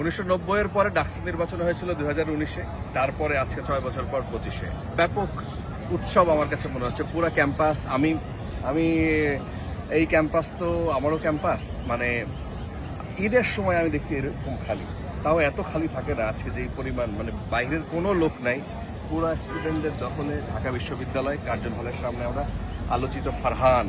উনিশশো নব্বইয়ের পরে ডাকসু নির্বাচন হয়েছিল দুই হাজার উনিশে। তারপরে আজকে ছয় বছর পর পঁচিশে। ব্যাপক উৎসব আমার কাছে মনে হচ্ছে। পুরো ক্যাম্পাস আমি আমি এই ক্যাম্পাস তো আমারও ক্যাম্পাস। মানে ঈদের সময় আমি দেখছি এরকম খালি। তাও এত খালি থাকে না আজকে যেই পরিমাণ মানে বাইরের কোনো লোক নাই। পুরা স্টুডেন্টদের দখলে ঢাকা বিশ্ববিদ্যালয় কার্জন হলের সামনে আমরা আলোচিত ফারহান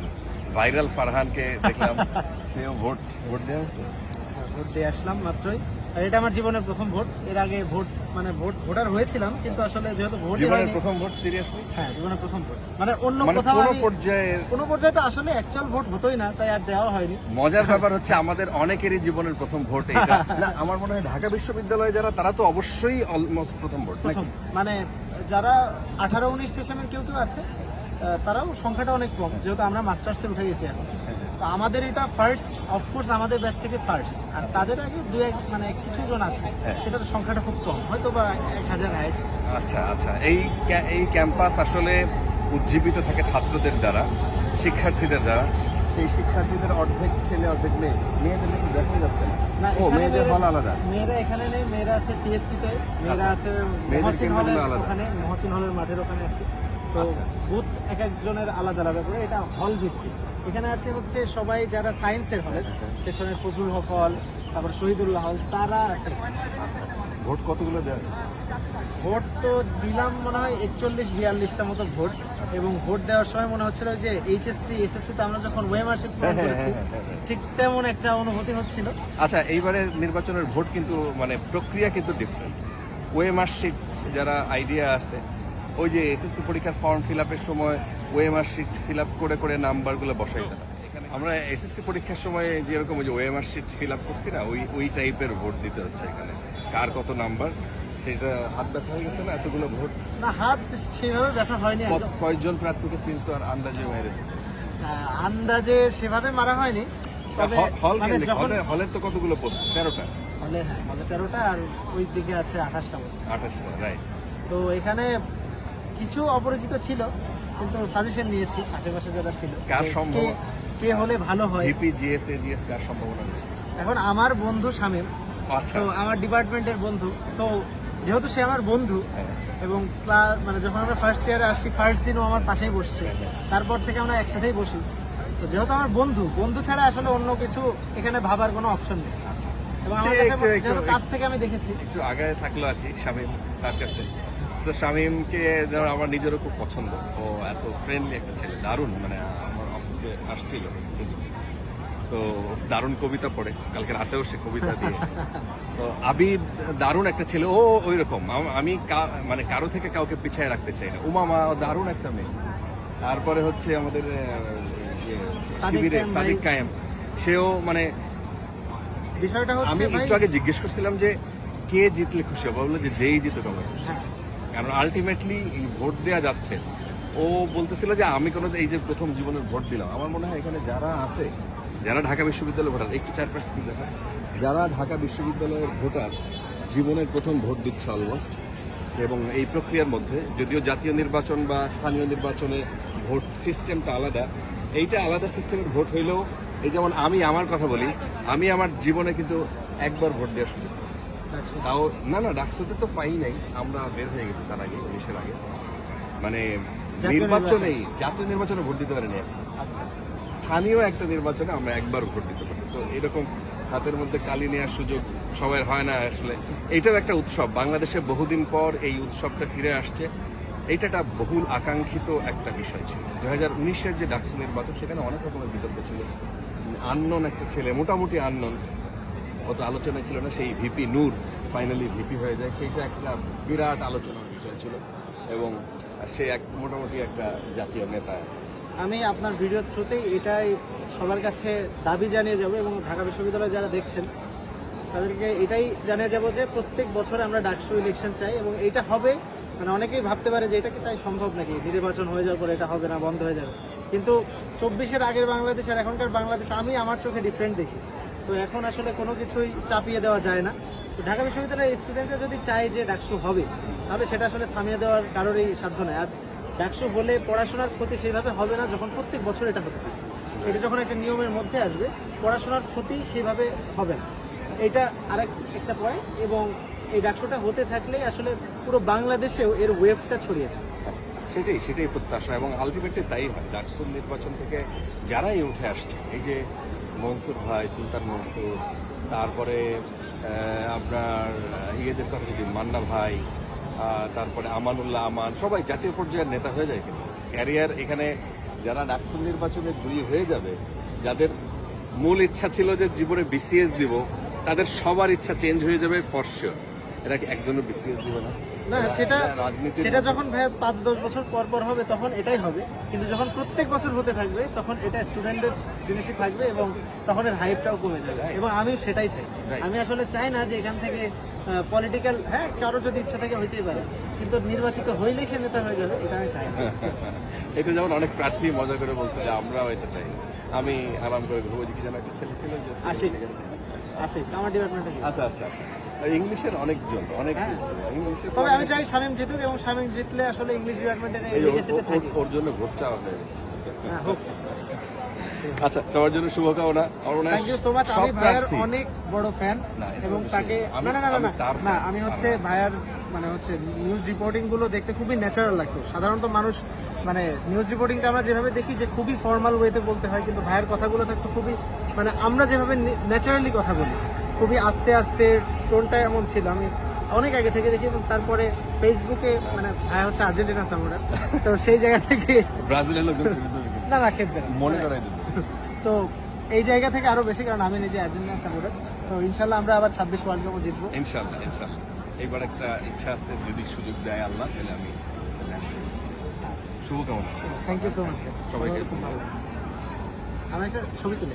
ভাইরাল ফারহানকে দেখলাম। সেও ভোট ভোট দেওয়া হয়েছে? ভোট দিয়ে আসলাম মাত্রই। আর এটা আমার জীবনের প্রথম ভোট। এর আগে ভোট মানে ভোট ভোটার হয়েছিলাম কিন্তু আসলে যেহেতু ভোট জীবনের প্রথম ভোট সিরিয়াসলি হ্যাঁ জীবনের প্রথম ভোট। মানে অন্য মানে কোথাও কোনো পর্যায়ে কোনো পর্যায়ে তো আসলে অ্যাকচুয়াল ভোট হতোই না তাই আর দেওয়া হয়নি। মজার ব্যাপার হচ্ছে আমাদের অনেকেরই জীবনের প্রথম ভোট এটা। না আমার মনে হয় ঢাকা বিশ্ববিদ্যালয়ে যারা তারা তো অবশ্যই অলমোস্ট প্রথম ভোট মানে যারা আঠারো উনিশ সেশনের কেউ কেউ আছে তারাও সংখ্যাটা অনেক কম যেহেতু আমরা মাস্টার্সে উঠে গেছি এখন। তো আমাদের এটা ফার্স্ট অফকোর্স আমাদের ব্যাচ থেকে ফার্স্ট আর তাদের আগে দু এক মানে কিছু জন আছে। হ্যাঁ। সেটার সংখ্যাটা খুব কম। হয়তো বা এক হাজার হাইস্ট আচ্ছা আচ্ছা। এই এই ক্যাম্পাস আসলে উজ্জীবিত থাকে ছাত্রদের দ্বারা শিক্ষার্থীদের দ্বারা? সেই শিক্ষার্থীদের অর্ধেক ছেলে অর্ধেক মেয়ে। মেয়েদের নাকি দেখাই যাচ্ছে না। ও এখানে মেয়েদের হল আলাদা। মেয়েরা এখানে নেই মেয়েরা আছে টিএসসি তে। মেয়েরা আছে মেয়েদের মহসিন হলের আলাদা। ওখানে মহসিন হলের মাঠের ওখানে আছে। তো আচ্ছা। বুথ এক একজনের আলাদা আলাদা করে। এটা হল ভিত্তিক। এখানে আছে হচ্ছে সবাই যারা সায়েন্সের হলে পেছনে ফজলুল হক হল তারপর শহীদুল্লাহ হল তারা আছে আচ্ছা। ভোট কতগুলো দেওয়া ভোট তো দিলাম মনে হয় একচল্লিশ বিয়াল্লিশটা মতো ভোট। এবং ভোট দেওয়ার সময় মনে হচ্ছিল যে এইচএসসি এসএসসি তে আমরা যখন ওয়েমারশিপ হ্যাঁ, হ্যাঁ, করেছি হ্যাঁ, হ্যাঁ। ঠিক তেমন একটা অনুভূতি হচ্ছিল। আচ্ছা এইবারের নির্বাচনের ভোট কিন্তু মানে প্রক্রিয়া কিন্তু ডিফারেন্ট ওয়ে মার্কশিট যারা আইডিয়া আছে ওই যে এসএসসি পরীক্ষার ফর্ম ফিল আপের সময় ওয়ে মার্কশিট ফিল আপ করে করে নাম্বারগুলো বসাই দেয় আমরা এসএসসি পরীক্ষার সময় যেরকম ওই যে ওয়ে মার্কশিট ফিল আপ করছি না ওই ওই টাইপের ভোট দিতে হচ্ছে এখানে। কার কত নাম্বার সেটা হাত ব্যথা হয়ে গেছে না এতগুলো ভোট না হাত সেভাবে ব্যথা হয়নি কয়েকজন প্রার্থীকে চিনছো আর আন্দাজে মেরে আন্দাজে সেভাবে মারা হয়নি মানে হলের তো কতগুলো পোস্ট তেরোটা? হলে হ্যাঁ হলে তেরোটা আর ওই দিকে আছে আঠাশটা আঠাশটা রাইট তো এখানে কিছু অপরিচিত ছিল কিন্তু সাজেশন নিয়েছি আশেপাশে যারা ছিল। কার সম্ভব? কে- হলে ভালো হয়? ভিপি জিএস এজিএস কার সম্ভাবনা বেশি? এখন আমার বন্ধু শামীম আচ্ছা। তো আমার ডিপার্টমেন্টের বন্ধু। তো যেহেতু সে আমার বন্ধু হ্যাঁ। এবং ক্লাস মানে যখন আমরা ফার্স্ট ইয়ারে আসছি ফার্স্ট দিনও আমার পাশেই বসছে। হ্যাঁ, তারপর থেকে আমরা একসাথেই বসি। তো যেহেতু আমার বন্ধু বন্ধু ছাড়া আসলে অন্য কিছু এখানে ভাবার কোনো অপশন নেই। আচ্ছা। এবং আমার কাছে কাছ থেকে আমি দেখেছি। একটু আগায় থাকল আর কি শামীম তার কাছে। তো শামীমকে যেন আমার নিজেরও খুব পছন্দ। ও এত ফ্রেন্ডলি একটা ছেলে দারুণ মানে আমার অফিসে আসছিল তো দারুণ কবিতা পড়ে কালকে রাতেও সে কবিতা দিয়ে। তো আবিদ দারুণ একটা ছেলে ও ওই রকম আমি মানে কারও থেকে কাউকে পিছায় রাখতে চাই না। উমামা দারুণ একটা মেয়ে। তারপরে হচ্ছে আমাদের ইয়ে, শিবিরে কায়েম সাদিক কায়েম। সেও মানে বিষয়টা আমি একটু আগে জিজ্ঞেস করছিলাম যে কে জিতলে খুশি হবে? বলল যে যেই জিতুক আমার খুশি। কারণ আলটিমেটলি ভোট দেওয়া যাচ্ছে। ও বলতেছিল যে আমি কোনো এই যে প্রথম জীবনের ভোট দিলাম। আমার মনে হয় এখানে যারা আছে, যারা ঢাকা বিশ্ববিদ্যালয়ের ভোটার, একটু চারপাশে কি দেখা? যারা ঢাকা বিশ্ববিদ্যালয়ের ভোটার, জীবনের প্রথম ভোট দিচ্ছে অলমোস্ট এবং এই প্রক্রিয়ার মধ্যে যদিও জাতীয় নির্বাচন বা স্থানীয় নির্বাচনে ভোট সিস্টেমটা আলাদা, এইটা আলাদা সিস্টেমের ভোট হইলেও এই যেমন আমি আমার কথা বলি, আমি আমার জীবনে কিন্তু একবার ভোট দেওয়ার সুযোগ। তাও না না ডাকসুতে তো পাই নাই। আমরা বের হয়ে গেছি তার আগে উনিশের আগে। মানে জাতীয় নির্বাচনেই জাতীয় নির্বাচনে ভোট দিতে পারিনি আচ্ছা। স্থানীয় একটা নির্বাচনে আমরা একবার ভোট দিতে পারছি। তো এরকম হাতের মধ্যে কালি নেওয়ার সুযোগ সবার হয় না আসলে। এইটাও একটা উৎসব। বাংলাদেশে বহুদিন পর এই উৎসবটা ফিরে আসছে। এইটা একটা বহুল আকাঙ্ক্ষিত একটা বিষয় ছিল। দু হাজার উনিশের যে ডাকসু নির্বাচন সেখানে অনেক রকমের বিতর্ক ছিল। আননোন একটা ছেলে মোটামুটি আননোন। অত আলোচনা ছিল না, সেই ভিপি নূর ফাইনালি ভিপি হয়ে যায়। সেইটা একটা বিরাট আলোচনার বিষয় ছিল এবং সে এক মোটামুটি একটা জাতীয় নেতা। আমি আপনার ভিডিও থ্রুতেই এটাই সবার কাছে দাবি জানিয়ে যাব এবং ঢাকা বিশ্ববিদ্যালয়ে যারা দেখছেন, তাদেরকে এটাই জানিয়ে যাব যে প্রত্যেক বছর আমরা ডাকসু ইলেকশন চাই এবং এটা হবে। মানে অনেকেই ভাবতে পারে যে এটা কি তাই সম্ভব নাকি? নির্বাচন হয়ে যাওয়ার পরে এটা হবে না, বন্ধ হয়ে যাবে। কিন্তু চব্বিশের আগের বাংলাদেশ আর এখনকার বাংলাদেশ, আমি আমার চোখে ডিফারেন্ট দেখি। তো এখন আসলে কোনো কিছুই চাপিয়ে দেওয়া যায় না। তো ঢাকা বিশ্ববিদ্যালয়ের স্টুডেন্টরা যদি চায় যে ডাকসু হবে, তাহলে সেটা আসলে থামিয়ে দেওয়ার কারোরই সাধ্য নয় আর ডাকসু হলে পড়াশোনার ক্ষতি সেইভাবে হবে না যখন প্রত্যেক বছর এটা হতে থাকে। এটা যখন একটা নিয়মের মধ্যে আসবে, পড়াশোনার ক্ষতি সেইভাবে হবে না। এটা আরেক একটা পয়েন্ট এবং এই ডাকশোটা হতে থাকলেই আসলে পুরো বাংলাদেশেও এর ওয়েভটা ছড়িয়ে যায় সেটাই সেটাই প্রত্যাশা এবং আলটিমেটলি তাই হয়। ডাকসুন নির্বাচন থেকে যারাই উঠে আসছে, এই যে মনসুর ভাই, সুলতান মনসুর, তারপরে আপনার ইয়েদের কথা যদি মান্না ভাই তারপরে আমানুল্লাহ আমান, সবাই জাতীয় পর্যায়ের নেতা হয়ে যায় কিন্তু। ক্যারিয়ার এখানে যারা ডাকসুন নির্বাচনে জয়ী হয়ে যাবে, যাদের মূল ইচ্ছা ছিল যে জীবনে বিসিএস দিব, তাদের সবার ইচ্ছা চেঞ্জ হয়ে যাবে ফর এরা কি একজনও বিসিএস দিবে না? না সেটা সেটা যখন ভাই পাঁচ দশ বছর পর পর হবে তখন এটাই হবে। কিন্তু যখন প্রত্যেক বছর হতে থাকবে তখন এটা স্টুডেন্টদের জিনিসই থাকবে এবং তখন এর হাইপটাও কমে যাবে। এবং আমি সেটাই চাই। আমি আসলে চাই না যে এখান থেকে পলিটিক্যাল হ্যাঁ কারও যদি ইচ্ছা থাকে হইতেই পারে। কিন্তু নির্বাচিত হইলেই সে নেতা হয়ে যাবে এটা আমি চাই না। এটা যেমন অনেক প্রার্থী মজা করে বলছে যে আমরাও এটা চাই। আমি আরাম করে ঘুরবো যে কি যেন একটা ছেলে ছিল আশিক। আশিক আমার ডিপার্টমেন্টে আচ্ছা আচ্ছা আচ্ছা। ইংলিশের অনেকজন অনেক হ্যাঁ। ইংলিশের তবে আমি চাই শামীম জিতুক এবং শামীম জিতলে আসলে ইংলিশ ডিপার্টমেন্টের ওর- জন্য ভোট চাওয়া হয়ে গেছে। হ্যাঁ, আচ্ছা তোমার জন্য শুভকামনা। মনে হয় থ্যাংক ইউ সো মাচ আমি ভাইয়ার অনেক বড় ফ্যান এবং তাকে না না না না না। আমি হচ্ছে ভাইয়ার মানে হচ্ছে নিউজ রিপোর্টিংগুলো দেখতে খুবই ন্যাচারাল লাগতো। সাধারণত মানুষ মানে নিউজ রিপোর্টিংটা আমরা যেভাবে দেখি যে খুবই ফর্মাল ওয়েতে বলতে হয় কিন্তু ভাইয়ের কথাগুলো থাকতো খুবই মানে আমরা যেভাবে ন্যাচারালি কথা বলি। খুবই আস্তে আস্তে টোনটা এমন ছিল। আমি অনেক আগে থেকে দেখি এবং তারপরে ফেসবুকে মানে ভাই হচ্ছে আর্জেন্টিনা সাপোর্টার তো সেই জায়গা থেকে ব্রাজিলের লোকজন না না খেলতে মনে করাই তো এই জায়গা থেকে আরও বেশি কারণ আমি নিজে আর্জেন্টিনা সাপোর্টার তো ইনশাল্লাহ আমরা আবার ছাব্বিশ ওয়ার্ল্ড কাপও জিতবো। ইনশাল্লাহ ইনশাল্লাহ এইবার একটা ইচ্ছা আছে যদি সুযোগ দেয় আল্লাহ তাহলে আমি ন্যাশনাল শুভকামনা। থ্যাংক ইউ সো মাচ সবাইকে আমি একটা ছবি তুলি।